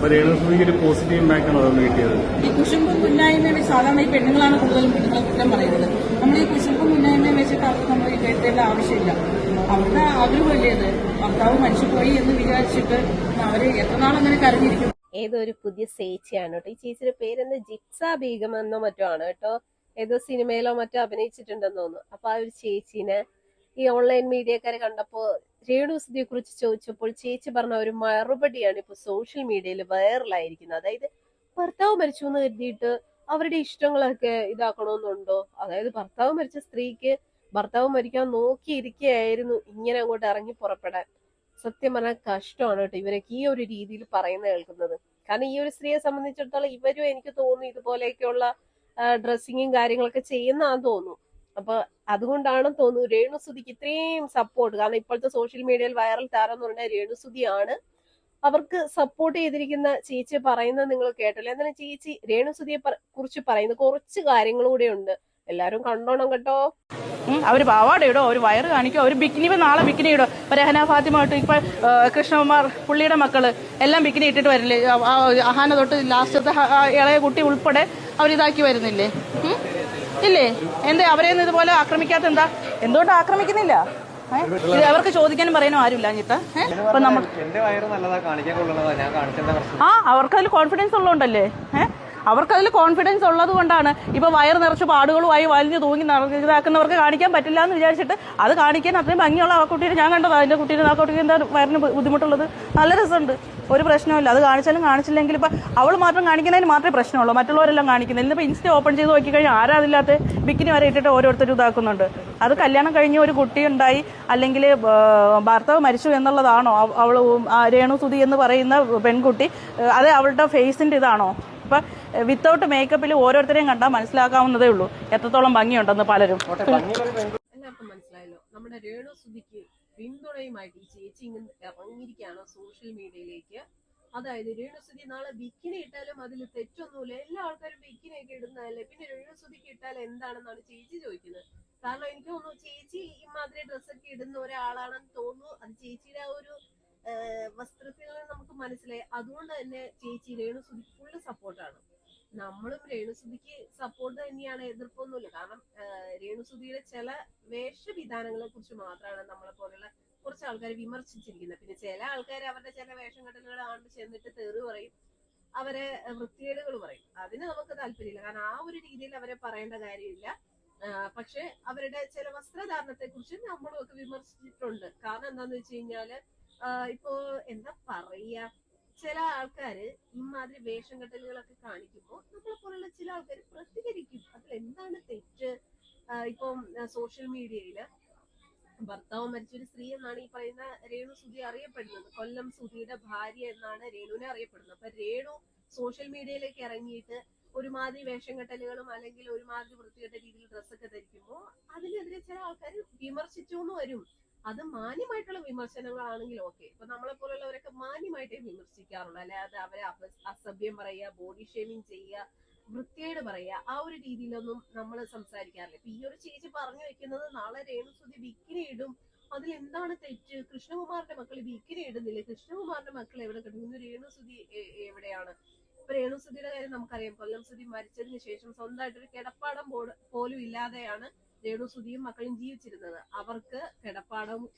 അപ്പൊ രേണുസുതിക്ക് ഒരു positive impact ആണ് അതുകൊണ്ട് കിട്ടിയത്. ഈ കുശുമ്പ് മുന്നായ്മ വെച്ച് സാധാരണ ഈ പെണ്ണുങ്ങളാണ് കൂടുതലും പെണ്ണുങ്ങളെ കുറ്റം പറയുന്നത്. നമ്മൾ ഈ കുശുമ്പ് മുന്നായ്മ വെച്ചിട്ട് അവർക്ക് നമ്മൾ കേട്ടേണ്ട ആവശ്യമില്ല. അവരുടെ ആഗ്രഹമല്ലേത് ഭർത്താവ് മനുഷ്യ പോയി എന്ന് വിചാരിച്ചിട്ട് അവർ എത്ര നാളങ്ങനെ കരഞ്ഞിരിക്കും ഏതോ ഒരു പുതിയ ചേച്ചിയാണ് കേട്ടോ. ഈ ചേച്ചിയുടെ പേരെന്ത്? ജിക്സ ബീഗം എന്നോ മറ്റോ ആണ് കേട്ടോ. ഏതോ സിനിമയിലോ മറ്റോ അഭിനയിച്ചിട്ടുണ്ടെന്ന് തോന്നുന്നു. അപ്പൊ ആ ഒരു ചേച്ചീനെ ഈ ഓൺലൈൻ മീഡിയക്കാരെ കണ്ടപ്പോ രേണുസുതിയെ കുറിച്ച് ചോദിച്ചപ്പോൾ ചേച്ചി പറഞ്ഞ ഒരു മറുപടിയാണ് ഇപ്പൊ സോഷ്യൽ മീഡിയയിൽ വൈറലായിരിക്കുന്നത് അതായത് ഭർത്താവ് മരിച്ചു എന്ന് കരുതിയിട്ട് അവരുടെ ഇഷ്ടങ്ങളൊക്കെ ഇതാക്കണമെന്നുണ്ടോ അതായത് ഭർത്താവ് മരിച്ച സ്ത്രീക്ക് ഭർത്താവ് മരിക്കാൻ നോക്കിയിരിക്കുകയായിരുന്നു ഇങ്ങനെ അങ്ങോട്ട് ഇറങ്ങി പുറപ്പെടാൻ. സത്യം പറഞ്ഞാൽ കഷ്ടമാണ് കേട്ടോ ഇവരൊക്കെ ഈ ഒരു രീതിയിൽ പറയുന്ന കേൾക്കുന്നത്. കാരണം ഈ ഒരു സ്ത്രീയെ സംബന്ധിച്ചിടത്തോളം ഇവരും എനിക്ക് തോന്നുന്നു ഇതുപോലെയൊക്കെയുള്ള ഡ്രസ്സിങ്ങും കാര്യങ്ങളൊക്കെ ചെയ്യുന്നതാന്ന് തോന്നുന്നു. അപ്പൊ അതുകൊണ്ടാണെന്ന് തോന്നുന്നു രേണുസുതിക്ക് ഇത്രയും സപ്പോർട്ട് കാരണം ഇപ്പോഴത്തെ സോഷ്യൽ മീഡിയയിൽ വൈറൽ താരം എന്ന് പറഞ്ഞാൽ രേണുസുതിയാണ്. അവർക്ക് സപ്പോർട്ട് ചെയ്തിരിക്കുന്ന ചേച്ചി പറയുന്നത് നിങ്ങൾ കേട്ടല്ലോ? എന്താണ് ചേച്ചി രേണുസുതിയെ കുറിച്ച് പറയുന്ന കുറച്ച് കാര്യങ്ങളൂടെ ഉണ്ട്. എല്ലാരും കണ്ടോണം കേട്ടോ. അവർ അവർ പാവാട ഇടോ. ഒരു വയറ് കാണിക്കോ. ഒരു ബിക്കിനി ഇപ്പം നാളെ ബിക്കിനി ഇടോ. ഇപ്പൊ രഹന ഫാത്തിമ ഇട്ട് ഇപ്പൊ കൃഷ്ണകുമാർ പുള്ളിയുടെ മക്കൾ എല്ലാം ബിക്കിനി ഇട്ടിട്ട് വരില്ലേ? അഹാന തൊട്ട് ലാസ്റ്റത്തെ ഇളയ കുട്ടി ഉൾപ്പെടെ അവരിതാക്കി വരുന്നില്ലേ? ഇല്ലേ? എന്തേ അവരെ ഇതുപോലെ ആക്രമിക്കാത്ത എന്താ? എന്തുകൊണ്ട് ആക്രമിക്കുന്നില്ല? അവർക്ക് ചോദിക്കാനും പറയാനും ആരുമില്ല അഞ്ഞിത്ത അപ്പൊ നമ്മൾ ആ അവർക്ക് അതിൽ കോൺഫിഡൻസ് ഉള്ളതുകൊണ്ടല്ലേ ഏഹ് അവർക്ക് അതിൽ കോൺഫിഡൻസ് ഉള്ളത് കൊണ്ടാണ്. ഇപ്പൊ വയർ നിറച്ച് പാടുകളുമായി വലിഞ്ഞു തൂങ്ങി ഇതാക്കുന്നവർക്ക് കാണിക്കാൻ പറ്റില്ല എന്ന് വിചാരിച്ചിട്ട് അത് കാണിക്കാൻ അത്രയും ഭംഗിയുള്ള ആ കുട്ടീനെ ഞാൻ കണ്ടത്. അതിന്റെ കുട്ടീനെ ആ കുട്ടിക്ക് എന്താ വയറിന് ബുദ്ധിമുട്ടുള്ളത്? നല്ല രസമുണ്ട്. ഒരു പ്രശ്നമില്ല അത് കാണിച്ചാലും കാണിച്ചില്ലെങ്കിൽ ഇപ്പൊ അവൾ മാത്രം കാണിക്കുന്നതിന് മാത്രമേ പ്രശ്നമുള്ളൂ. മറ്റുള്ളവരെല്ലാം കാണിക്കുന്നില്ല. ഇന്നിപ്പോ ഇൻസ്റ്റ ഓപ്പൺ ചെയ്ത് നോക്കിക്കഴിഞ്ഞാൽ ആരാ അതില്ലാത്ത ബിക്കിനി വരെ ഇട്ടിട്ട് ഓരോരുത്തരും ഇതാക്കുന്നുണ്ട്. അത് കല്യാണം കഴിഞ്ഞ് ഒരു കുട്ടി ഉണ്ടായി. അല്ലെങ്കിൽ ഭർത്താവ് മരിച്ചു എന്നുള്ളതാണോ? അവൾ രേണു സുതി എന്ന് പറയുന്ന പെൺകുട്ടി അത് അവളുടെ ഫേസിന്റെ ഇതാണോ? ഇപ്പൊ വിത്തൗട്ട് മേക്കപ്പിൽ ഓരോരുത്തരെയും കണ്ടാൽ മനസ്സിലാക്കാവുന്നതേ ഉള്ളൂ. എത്രത്തോളം ഭംഗിയുണ്ടെന്ന് പലരും. എല്ലാവർക്കും മനസ്സിലായല്ലോ. നമ്മുടെ രേണു സുധിക്ക് പിന്തുണയുമായിട്ട് ഈ ചേച്ചി ഇങ്ങനെ ഇറങ്ങിയിരിക്കുകയാണ് സോഷ്യൽ മീഡിയയിലേക്ക് അതായത് രേണുസുതി നാളെ ബിക്കിനി ഇട്ടാലും അതിൽ തെറ്റൊന്നുമില്ല. എല്ലാ ആൾക്കാരും ബിക്കിനി ഒക്കെ ഇടുന്നതല്ലേ. പിന്നെ രേണുസുതിക്ക് ഇട്ടാൽ എന്താണെന്നാണ് ചേച്ചി ചോദിക്കുന്നത്. കാരണം എനിക്ക് തോന്നുന്നു ചേച്ചി ഇമാതിരി ഡ്രസ്സൊക്കെ ഇടുന്ന ഒരാളാണെന്ന് തോന്നുന്നു. അത് ചേച്ചിയുടെ ആ ഒരു വസ്ത്രത്തിൽ നമുക്ക് മനസ്സിലായി. അതുകൊണ്ട് തന്നെ ചേച്ചി രേണുസുതി ഫുള്ള് സപ്പോർട്ടാണ് നമ്മളും രേണുസുതിക്ക് സപ്പോർട്ട് തന്നെയാണ് എതിർപ്പൊന്നുമില്ല. കാരണം രേണുസുതിയുടെ ചില വേഷവിധാനങ്ങളെ കുറിച്ച് മാത്രമാണ് നമ്മളെ പോലെയുള്ള കുറച്ച് ആൾക്കാർ വിമർശിച്ചിരിക്കുന്നത്. പിന്നെ ചില ആൾക്കാർ അവരുടെ ചില വേഷം കെട്ടലുകൾ ചെന്നിട്ട് തെറി പറയും. അവരെ വൃത്തികേടുകൾ പറയും. അതിന് നമുക്ക് താല്പര്യമില്ല. കാരണം ആ ഒരു രീതിയിൽ അവരെ പറയേണ്ട കാര്യമില്ല. പക്ഷെ അവരുടെ ചില വസ്ത്രധാരണത്തെ കുറിച്ച് നമ്മളും ഒക്കെ വിമർശിച്ചിട്ടുണ്ട്. കാരണം എന്താന്ന് വെച്ച് കഴിഞ്ഞാൽ ഇപ്പോ എന്താ പറയാ ചില ആൾക്കാര് ഇമാതിരി വേഷം കെട്ടലുകളൊക്കെ കാണിക്കുമ്പോൾ നമ്മളെ പോലുള്ള ചില ആൾക്കാർ പ്രതികരിക്കും. അതിൽ എന്താണ് തെറ്റ്? ഇപ്പം സോഷ്യൽ മീഡിയയിൽ ഭർത്താവ് മരിച്ചൊരു സ്ത്രീ എന്നാണ് ഈ പറയുന്ന രേണു സുധി അറിയപ്പെടുന്നത്. കൊല്ലം സുധിയുടെ ഭാര്യ എന്നാണ് രേണുവിനെ അറിയപ്പെടുന്നത്. അപ്പൊ രേണു സോഷ്യൽ മീഡിയയിലേക്ക് ഇറങ്ങിയിട്ട് ഒരുമാതിരി വേഷം കെട്ടലുകളും അല്ലെങ്കിൽ ഒരുമാതിരി വൃത്തികെട്ട രീതിയിൽ ഡ്രസ്സൊക്കെ ധരിക്കുമ്പോൾ അതിനെതിരെ ചില ആൾക്കാർ വിമർശിച്ചുകൊണ്ട് വരും. അത് മാന്യമായിട്ടുള്ള വിമർശനങ്ങളാണെങ്കിൽ ഓക്കെ. ഇപ്പൊ നമ്മളെ പോലുള്ളവരൊക്കെ മാന്യമായിട്ടേ വിമർശിക്കാറുള്ളൂ. അല്ലാതെ അവരെ അസഭ്യം പറയുക ബോഡി ഷേമിങ് ചെയ്യുക വൃത്തികേട് പറയുക ആ ഒരു രീതിയിലൊന്നും നമ്മൾ സംസാരിക്കാറില്ല. ഇപ്പൊ ഈ ഒരു ചേച്ചി പറഞ്ഞു വെക്കുന്നത് നാളെ രേണുസുതി ബിക്കിനി ഇടും. അതിൽ എന്താണ് തെറ്റ്? കൃഷ്ണകുമാറിന്റെ മക്കൾ ബിക്കിനി ഇടുന്നില്ലേ? കൃഷ്ണകുമാറിന്റെ മക്കൾ എവിടെ കിട്ടുന്നു രേണുസുതി എവിടെയാണ്? ഇപ്പൊ രേണുസുതിയുടെ കാര്യം നമുക്കറിയാം. കൊല്ലം സുതി മരിച്ചതിന് ശേഷം സ്വന്തമായിട്ട് ഒരു കിടപ്പാടം പോട്- പോലും ഇല്ലാതെയാണ് രേണുസുതിയും മക്കളും ജീവിച്ചിരുന്നത്. അവർക്ക് കിടപ്പാടം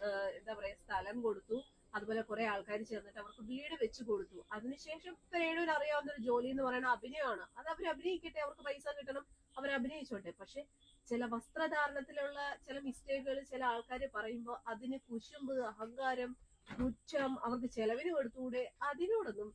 ഏഹ്, എന്താ പറയാ സ്ഥലം കൊടുത്തു. അതുപോലെ കുറെ ആൾക്കാർ ചേർന്നിട്ട് അവർക്ക് വീട് വെച്ച് കൊടുത്തു. അതിനുശേഷം രേണുവിന് അറിയാവുന്ന ഒരു ജോലി എന്ന് പറയുന്നത് അഭിനയമാണ് അത് അവർ അഭിനയിക്കട്ടെ അവർക്ക് പൈസ കിട്ടണം അവർ അഭിനയിച്ചോട്ടെ. പക്ഷെ ചില വസ്ത്രധാരണത്തിലുള്ള ചില മിസ്റ്റേക്കുകൾ ചില ആൾക്കാർ പറയുമ്പോൾ അതിന് കുശുമ്പ് അഹങ്കാരം പുച്ഛം അവർക്ക് ചെലവിന് കൊടുത്തൂടെ അതിനോടൊന്നും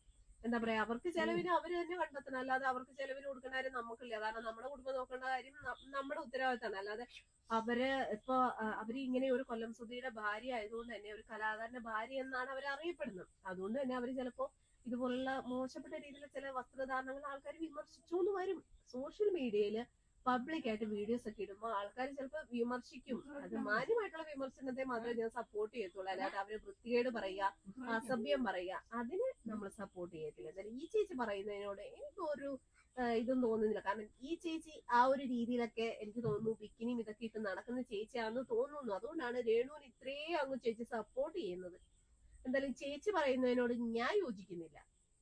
എന്താ പറയാ അവർക്ക് ചെലവിന് അവർ തന്നെ കണ്ടെത്തണം. അല്ലാതെ അവർക്ക് ചെലവിന് കൊടുക്കേണ്ട കാര്യം നമുക്കില്ല. കാരണം നമ്മുടെ കുടുംബം നോക്കേണ്ട കാര്യം നമ്മുടെ ഉത്തരവാദിത്തമാണ്. അല്ലാതെ അവർ ഇപ്പൊ അവർ ഇങ്ങനെ ഒരു കൊല്ലം സുധിയുടെ ഭാര്യ ആയതുകൊണ്ട് തന്നെ ഒരു കലാകാരന്റെ ഭാര്യ എന്നാണ് അവർ അറിയപ്പെടുന്നത്. അതുകൊണ്ട് തന്നെ അവർ ചിലപ്പോ ഇതുപോലുള്ള മോശപ്പെട്ട രീതിയിലുള്ള ചില വസ്ത്രധാരണങ്ങൾ ആൾക്കാർ വിമർശിച്ചു എന്ന് വരും. സോഷ്യൽ മീഡിയയിൽ പബ്ലിക് ആയിട്ട് വീഡിയോസ് ഒക്കെ ഇടുമ്പോൾ ആൾക്കാർ ചിലപ്പോൾ വിമർശിക്കും. അത് മാന്യമായിട്ടുള്ള വിമർശനത്തെ മാത്രമേ ഞാൻ സപ്പോർട്ട് ചെയ്യത്തുള്ളൂ. അല്ലാതെ അവർ വൃത്തികേട് പറയുക അസഭ്യം പറയുക. അതിന് നമ്മൾ സപ്പോർട്ട് ചെയ്യത്തില്ല. എന്നാലും ഈ ചേച്ചി പറയുന്നതിനോട് എനിക്ക് ഒരു ആ, ഇതും തോന്നുന്നില്ല. കാരണം ഈ ചേച്ചി ആ ഒരു രീതിയിലൊക്കെ എനിക്ക് തോന്നുന്നു ബിക്കിനിയും ഇതൊക്കെ ഇട്ട് നടക്കുന്ന ചേച്ചിയാണെന്ന് തോന്നുന്നു. അതുകൊണ്ടാണ് രേണുവിന് ഇത്രയും അങ്ങ് ചേച്ചി സപ്പോർട്ട് ചെയ്യുന്നത്. എന്തായാലും ചേച്ചി പറയുന്നതിനോട് ഞാൻ യോജിക്കുന്നില്ല.